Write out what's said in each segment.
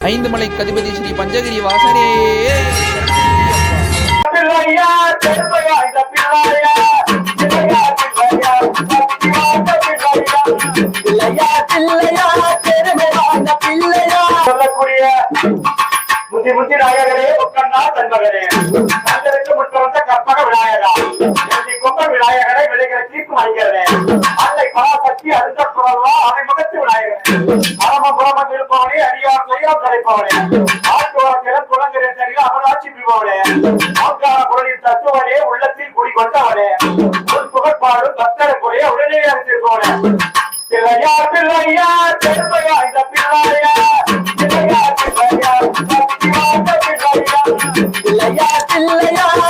ஐந்து மலை கதிபதி ஸ்ரீ பஞ்சகிரி வாசனே. பிள்ளையா பெருமையா இந்த பிள்ளையா பிள்ளையா பிள்ளையா சொல்லக்கூடிய முத்தி முத்தி நாயகரே முக்கண்ணா தன்மகனே தங்களுக்கு கற்பக விநாயகா. எழுதி கொம்ப விநாயகரை விலைகளை தீர்க்கும் அணிகிறனே அன்னை பராசக்தி அருந்த குரல்வா அவை முகத்து விநாயகர். இருப்பவனே அறியார் பெரியார் கலைப்பவனே ஆட்டுவா கிளப்புலங்கிற தெரியும் அவராட்சி பிரிபவனே ஆக்கார குரலின் தத்துவனே உள்ளத்தில் குடிகொண்டவனே ஒரு புகழ்பாடு பக்தருக்குரிய உடனே அறிந்திருப்பவனே பிள்ளையார் பிள்ளையார் பெருமையா இந்த பிள்ளையார். பிள்ளையார் பிள்ளையார். பிள்ளையார் பிள்ளையார்.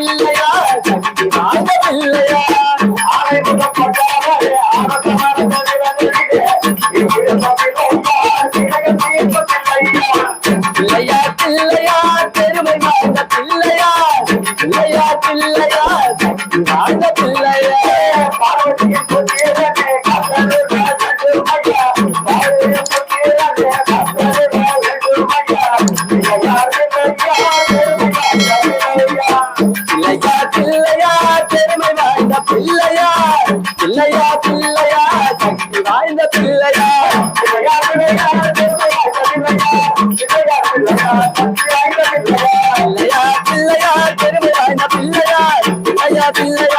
இல்லையா இல்லையா பிள்ளையா பிள்ளையா பெருமை வாழ்ந்த பிள்ளையா பிள்ளையா பிள்ளையா வாழ்ந்த பிள்ளை பிள்ளையார் பிள்ளையா பிள்ளையா சக்தி வாய்ந்த பிள்ளையார் பிள்ளையா பிள்ளையா பெருமை வாய்ந்த பிள்ளையார் பிள்ளையா பிள்ளையா.